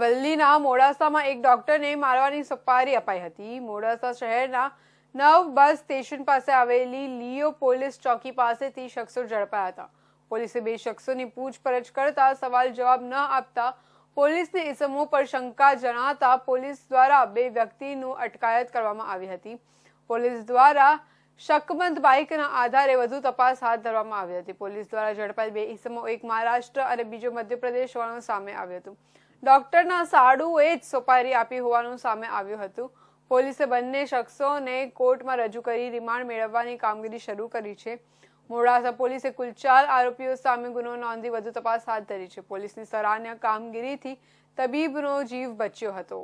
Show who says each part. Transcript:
Speaker 1: વલ્લીના મોડાસામાં એક ડોક્ટરને મારવાની સપારી અપાઈ હતી. મોડાસા શહેરના નવ બસ સ્ટેશન પાસે આવેલી લિયો પોલીસ ચોકી પાસેથી શખ્સો ઝડપાયા હતા. પોલીસે બે શખ્સોની પૂછપરછ કરતા સવાલ જવાબ ન આપતા પોલીસને ઇસમો પર શંકા જણાતા પોલીસ દ્વારા બે વ્યક્તિનું અટકાયત કરવામાં આવી હતી. પોલીસ દ્વારા શકમંદ બાઇકના આધારે વધુ તપાસ હાથ ધરવામાં આવી હતી. પોલીસ દ્વારા ઝડપાયેલ બે ઇસમો, એક મહારાષ્ટ્ર અને બીજો મધ્યપ્રદેશ હોવાનું સામે આવ્યું હતું. ડોક્ટરના સાડુએ જ સોપારી આપી હોવાનું સામે આવ્યું હતું. પોલીસે બંને શખ્સોને કોર્ટમાં રજૂ કરી રિમાન્ડ મેળવવાની કામગીરી શરૂ કરી છે. મોડાસા પોલીસે કુલ ચાર આરોપીઓ સામે ગુનો નોંધી વધુ તપાસ હાથ ધરી છે. પોલીસની સરાહનીય કામગીરીથી તબીબનો જીવ બચ્યો હતો.